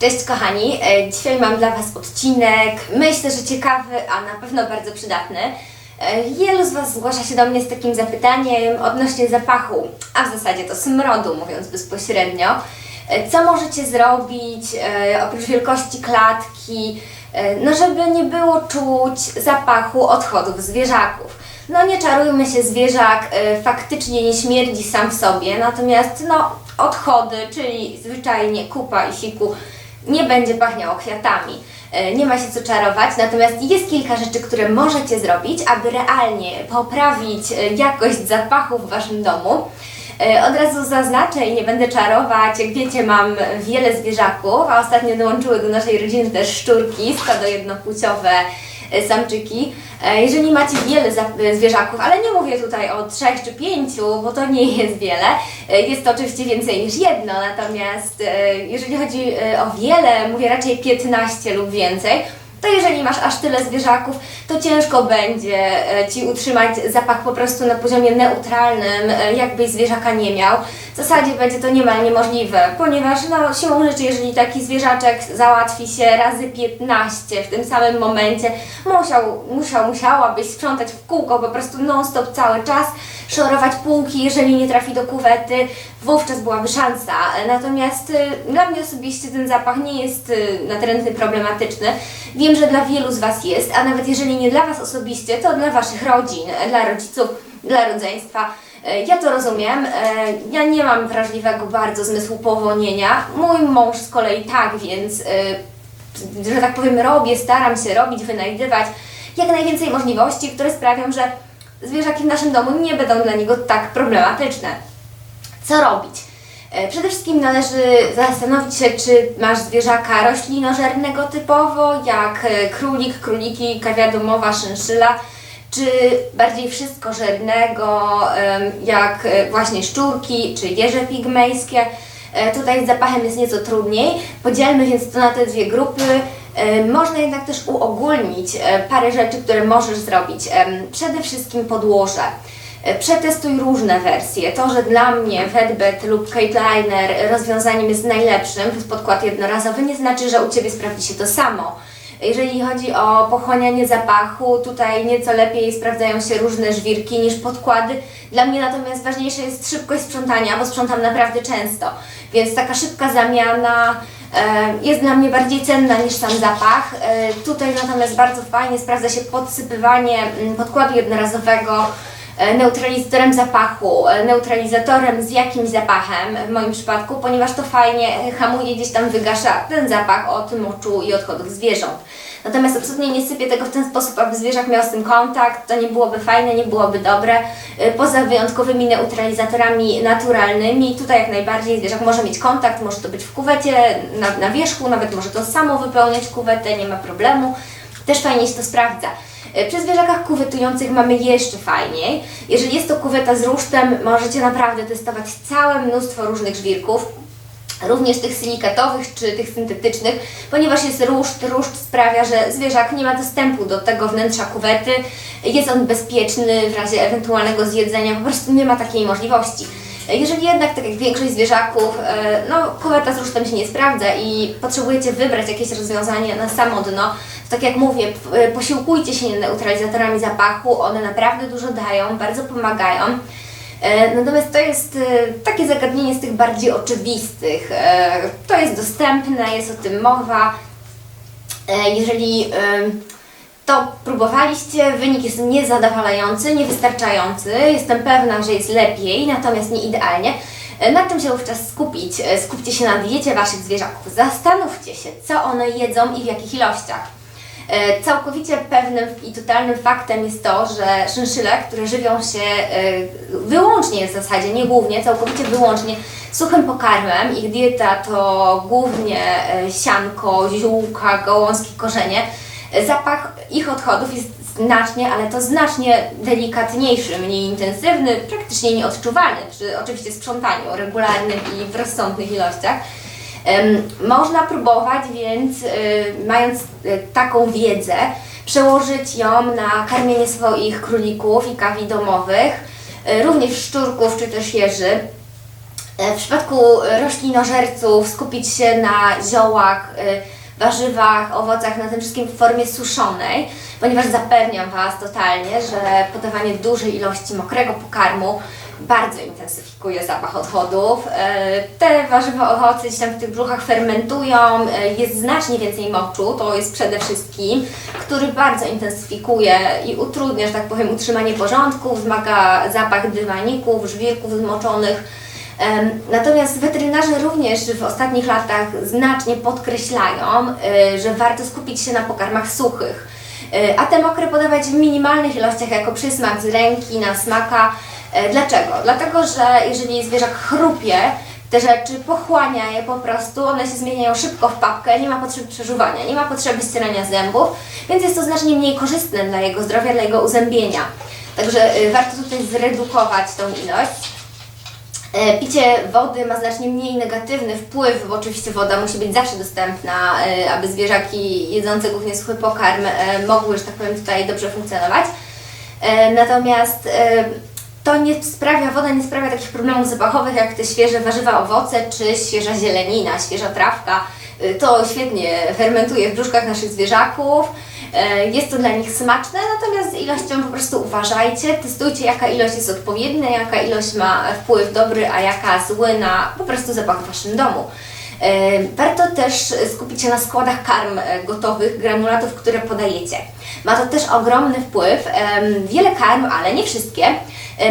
Cześć kochani, E, dzisiaj mam dla Was odcinek, myślę, że ciekawy, a na pewno bardzo przydatny. E, Wielu z Was zgłasza się do mnie z takim zapytaniem odnośnie zapachu, a w zasadzie to smrodu, mówiąc bezpośrednio. E, Co możecie zrobić oprócz wielkości klatki, no żeby nie było czuć zapachu odchodów zwierzaków? No nie czarujmy się, zwierzak faktycznie nie śmierdzi sam w sobie, natomiast no odchody, czyli zwyczajnie kupa i siku nie będzie pachniało kwiatami. E, Nie ma się co czarować, natomiast jest kilka rzeczy, które możecie zrobić, aby realnie poprawić e, jakość zapachu w Waszym domu. E, Od razu zaznaczę i nie będę czarować, jak wiecie mam wiele zwierzaków, a ostatnio dołączyły do naszej rodziny też szczurki, stado jednopłciowe samczyki. E, Jeżeli macie wiele e, zwierzaków, ale nie mówię tutaj o trzech czy pięciu, bo to nie jest wiele, e, jest to oczywiście więcej niż jedno, natomiast e, jeżeli chodzi e, o wiele, mówię raczej 15 lub więcej, to jeżeli masz aż tyle zwierzaków, to ciężko będzie e, Ci utrzymać zapach po prostu na poziomie neutralnym, e, jakbyś zwierzaka nie miał. W zasadzie będzie to niemal niemożliwe, ponieważ no, siłą rzeczy, jeżeli taki zwierzaczek załatwi się razy 15 w tym samym momencie, musiał, musiał, musiałabyś sprzątać w kółko po prostu non-stop cały czas, szorować półki, jeżeli nie trafi do kuwety, wówczas byłaby szansa. Natomiast y, dla mnie osobiście ten zapach nie jest y, natrętny, problematyczny. Wiem, że dla wielu z Was jest, a nawet jeżeli nie dla Was osobiście, to dla Waszych rodzin, dla rodziców, dla rodzeństwa. E, Ja to rozumiem. E, Ja nie mam wrażliwego bardzo zmysłu powonienia. Mój mąż z kolei tak, więc e, że tak powiem, robię, staram się robić, wynajdywać jak najwięcej możliwości, które sprawią, że zwierzaki w naszym domu nie będą dla niego tak problematyczne. Co robić? Przede wszystkim należy zastanowić się, czy masz zwierzaka roślinożernego typowo, jak królik, króliki, kawia domowa, szynszyla, czy bardziej wszystkożernego, em, jak e, właśnie szczurki, czy jeże pigmejskie. E, Tutaj z zapachem jest nieco trudniej. Podzielmy więc to na te dwie grupy. E, Można jednak też uogólnić parę rzeczy, które możesz zrobić. Przede wszystkim podłoże. Przetestuj różne wersje. To, że dla mnie Wetbed lub Kate Liner rozwiązaniem jest najlepszym, to jest podkład jednorazowy, nie znaczy, że u Ciebie sprawdzi się to samo. Jeżeli chodzi o pochłanianie zapachu, tutaj nieco lepiej sprawdzają się różne żwirki niż podkłady. Dla mnie natomiast ważniejsza jest szybkość sprzątania, bo sprzątam naprawdę często. Więc taka szybka zamiana e, jest dla mnie bardziej cenna niż sam zapach. E, tutaj natomiast bardzo fajnie sprawdza się podsypywanie mm, podkładu jednorazowego neutralizatorem zapachu, e, neutralizatorem z jakimś zapachem w moim przypadku, ponieważ to fajnie e, hamuje, gdzieś tam wygasza ten zapach od moczu i odchodów zwierząt. Natomiast absolutnie nie sypię tego w ten sposób, aby zwierzak miał z tym kontakt, to nie byłoby fajne, nie byłoby dobre. E, Poza wyjątkowymi neutralizatorami naturalnymi, tutaj jak najbardziej zwierzak może mieć kontakt, może to być w kuwecie, na, na wierzchu, nawet może to samo wypełniać kuwetę, nie ma problemu. Też fajnie się to sprawdza. E, Przy zwierzakach kuwetujących mamy jeszcze fajniej. Jeżeli jest to kuweta z rusztem, możecie naprawdę testować całe mnóstwo różnych żwirków również tych silikatowych czy tych syntetycznych, ponieważ jest ruszt, ruszt sprawia, że zwierzak nie ma dostępu do tego wnętrza kuwety, jest on bezpieczny w razie ewentualnego zjedzenia, po prostu nie ma takiej możliwości. Jeżeli jednak, tak jak większość zwierzaków, e, no kuweta z rusztem się nie sprawdza i potrzebujecie wybrać jakieś rozwiązanie na samo dno, tak jak mówię, e, posiłkujcie się neutralizatorami zapachu, one naprawdę dużo dają, bardzo pomagają. E, Natomiast to jest takie zagadnienie z tych bardziej oczywistych. To jest dostępne, jest o tym mowa. Jeżeli to próbowaliście, wynik jest niezadowalający, niewystarczający. Jestem pewna, że jest lepiej, natomiast nie idealnie. E, Na czym się wówczas skupić? E, Skupcie się na diecie Waszych zwierzaków. Zastanówcie się, co one jedzą i w jakich ilościach. E, Całkowicie pewnym i totalnym faktem jest to, że szynszyle, które żywią się wyłącznie w zasadzie, nie głównie, całkowicie wyłącznie suchym pokarmem, ich dieta to głównie sianko, ziółka, gałązki, korzenie, zapach ich odchodów jest znacznie, ale to znacznie delikatniejszy, mniej intensywny, praktycznie nieodczuwalny przy oczywiście sprzątaniu regularnym i w rozsądnych ilościach. Można próbować więc, y, mając y, taką wiedzę, przełożyć ją na karmienie swoich królików i kawi domowych, y, również szczurków czy też jeży. E, W przypadku roślinożerców skupić się na ziołach, warzywach, owocach, na tym wszystkim w formie suszonej, ponieważ zapewniam Was totalnie, że podawanie dużej ilości mokrego pokarmu bardzo intensyfikuje zapach odchodów. E, Te warzywa, owoce gdzieś tam w tych brzuchach fermentują, e, jest znacznie więcej moczu, to jest przede wszystkim, który bardzo intensyfikuje i utrudnia, że tak powiem, utrzymanie porządku, wzmaga zapach dywaników, żwirków zmoczonych. Natomiast weterynarze również w ostatnich latach znacznie podkreślają, y, że warto skupić się na pokarmach suchych, Y, a te mokre podawać w minimalnych ilościach jako przysmak z ręki, na smaka. E, Dlaczego? Dlatego, że jeżeli zwierzak chrupie, te rzeczy pochłania je po prostu, one się zmieniają szybko w papkę, nie ma potrzeby przeżuwania, nie ma potrzeby ścierania zębów, więc jest to znacznie mniej korzystne dla jego zdrowia, dla jego uzębienia. Także y, warto tutaj zredukować tą ilość. E, Picie wody ma znacznie mniej negatywny wpływ, bo oczywiście woda musi być zawsze dostępna, e, aby zwierzaki jedzące głównie suchy pokarm e, mogły, że tak powiem, tutaj dobrze funkcjonować. Natomiast to nie sprawia, woda nie sprawia takich problemów zapachowych jak te świeże warzywa, owoce czy świeża zielenina, świeża trawka. To świetnie fermentuje w brzuszkach naszych zwierzaków. E, Jest to dla nich smaczne, natomiast z ilością po prostu uważajcie, testujcie jaka ilość jest odpowiednia, jaka ilość ma wpływ dobry, a jaka zły na po prostu zapach w Waszym domu. E, Warto też skupić się na składach karm e, gotowych, granulatów, które podajecie. Ma to też ogromny wpływ. Wiele karm, ale nie wszystkie,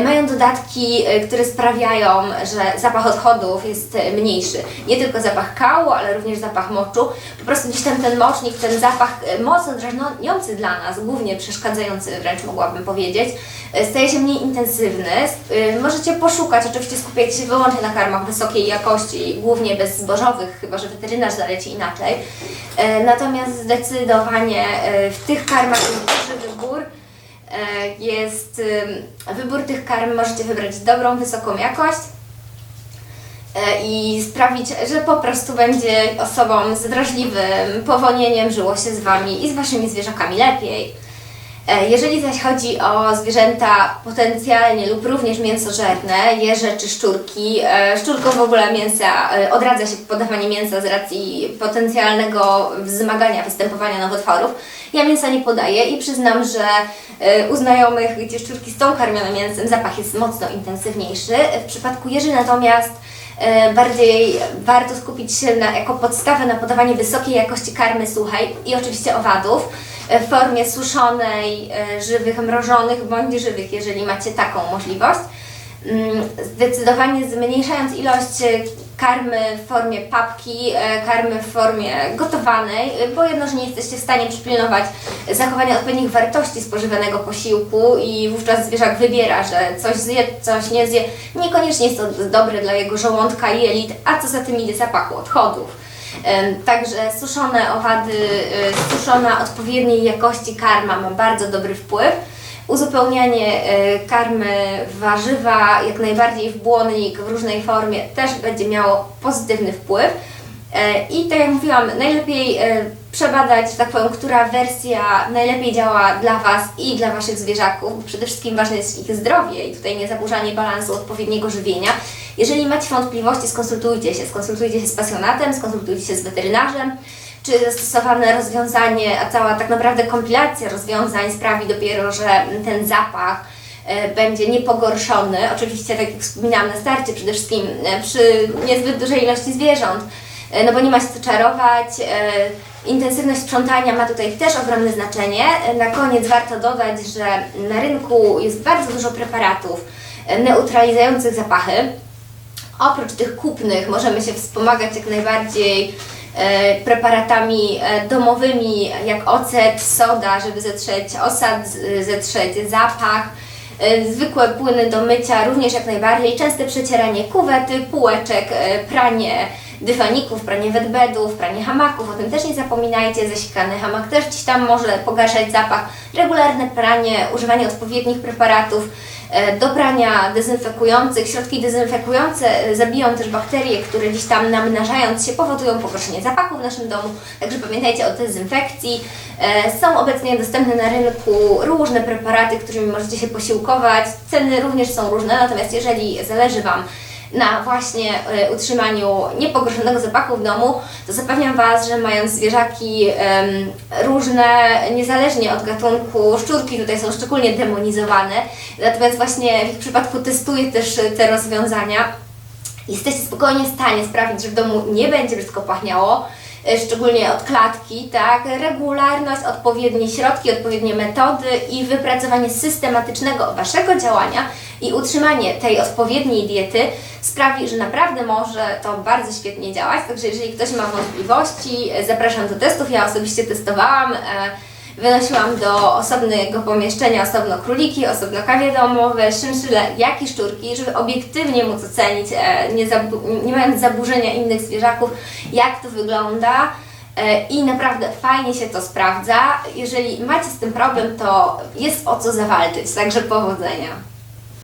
mają dodatki, e, które sprawiają, że zapach odchodów jest e, mniejszy. Nie tylko zapach kału, ale również zapach moczu. Po prostu gdzieś tam ten mocznik, ten zapach e, mocno drażniący dla nas, głównie przeszkadzający wręcz mogłabym powiedzieć, e, staje się mniej intensywny. E, Możecie poszukać, oczywiście skupiać się wyłącznie na karmach wysokiej jakości, głównie bezzbożowych, chyba że weterynarz zaleci inaczej. E, Natomiast zdecydowanie e, w tych karmach wybór. E, Jest ym, wybór tych karm, możecie wybrać dobrą, wysoką jakość e, i sprawić, że po prostu będzie osobom z wrażliwym powonieniem żyło się z Wami i z Waszymi zwierzakami lepiej. E, Jeżeli zaś chodzi o zwierzęta potencjalnie lub również mięsożerne, jeże czy szczurki, e, szczurkom w ogóle mięsa, e, odradza się podawanie mięsa z racji potencjalnego wzmagania występowania nowotworów. Ja mięsa nie podaję i przyznam, że u znajomych, gdzie szczurki są karmione mięsem, zapach jest mocno intensywniejszy. W przypadku jeży natomiast bardziej warto skupić się na, jako podstawę na podawanie wysokiej jakości karmy suchej i oczywiście owadów w formie suszonej, e, żywych, mrożonych bądź żywych, jeżeli macie taką możliwość. Mm, Zdecydowanie zmniejszając ilość e, karmy w formie papki, e, karmy w formie gotowanej, e, bo jedno, że nie jesteście w stanie przypilnować zachowania odpowiednich wartości spożywanego posiłku i wówczas zwierzak wybiera, że coś zje, coś nie zje. Niekoniecznie jest to dobre dla jego żołądka i jelit, a co za tym idzie zapachu odchodów. Także suszone owady, y, suszona odpowiedniej jakości karma ma bardzo dobry wpływ. Uzupełnianie y, karmy warzywa, jak najbardziej w błonnik w różnej formie też będzie miało pozytywny wpływ. E, I tak jak mówiłam, najlepiej e, przebadać, że tak powiem, która wersja najlepiej działa dla Was i dla Waszych zwierzaków. bo Przede wszystkim ważne jest ich zdrowie i tutaj nie zaburzanie balansu odpowiedniego żywienia. Jeżeli macie wątpliwości, skonsultujcie się. Skonsultujcie się z pasjonatem, skonsultujcie się z weterynarzem, czy zastosowane rozwiązanie, a cała tak naprawdę kompilacja rozwiązań sprawi dopiero, że ten zapach e, będzie niepogorszony. Oczywiście, tak jak wspominałam na starcie, przede wszystkim przy niezbyt dużej ilości zwierząt, no bo nie ma się co czarować. e, Intensywność sprzątania ma tutaj też ogromne znaczenie. E, Na koniec warto dodać, że na rynku jest bardzo dużo preparatów e, neutralizujących zapachy. Oprócz tych kupnych możemy się wspomagać jak najbardziej e, preparatami e, domowymi, jak ocet, soda, żeby zetrzeć osad, zetrzeć zapach. E, Zwykłe płyny do mycia również jak najbardziej. Częste przecieranie kuwety, półeczek, e, pranie dywaników, pranie wetbedów, pranie hamaków. O tym też nie zapominajcie. Zasikany hamak też gdzieś tam może pogarszać zapach. Regularne pranie, używanie odpowiednich preparatów e, do prania dezynfekujących. Środki dezynfekujące e, zabiją też bakterie, które gdzieś tam namnażając się powodują pogorszenie zapachu w naszym domu. Także pamiętajcie o dezynfekcji. E, Są obecnie dostępne na rynku różne preparaty, którymi możecie się posiłkować. Ceny również są różne, natomiast jeżeli zależy Wam na właśnie e, utrzymaniu niepogorzonego zapachu w domu, to zapewniam Was, że mając zwierzaki różne, niezależnie od gatunku, szczurki tutaj są szczególnie demonizowane, natomiast właśnie w ich przypadku testuję też te rozwiązania. Jesteście spokojnie w stanie sprawić, że w domu nie będzie brzydko pachniało, e, szczególnie od klatki, tak? Regularność, odpowiednie środki, odpowiednie metody i wypracowanie systematycznego Waszego działania i utrzymanie tej odpowiedniej diety sprawi, że naprawdę może to bardzo świetnie działać. Także jeżeli ktoś ma wątpliwości, zapraszam do testów. Ja osobiście testowałam. e, Wynosiłam do osobnego pomieszczenia osobno króliki, osobno kawie domowe, szynszyle, jak i szczurki, żeby obiektywnie móc ocenić, e, nie, zabu- nie mając zaburzenia innych zwierzaków, jak to wygląda. E, I naprawdę fajnie się to sprawdza. Jeżeli macie z tym problem, to jest o co zawalczyć, także powodzenia.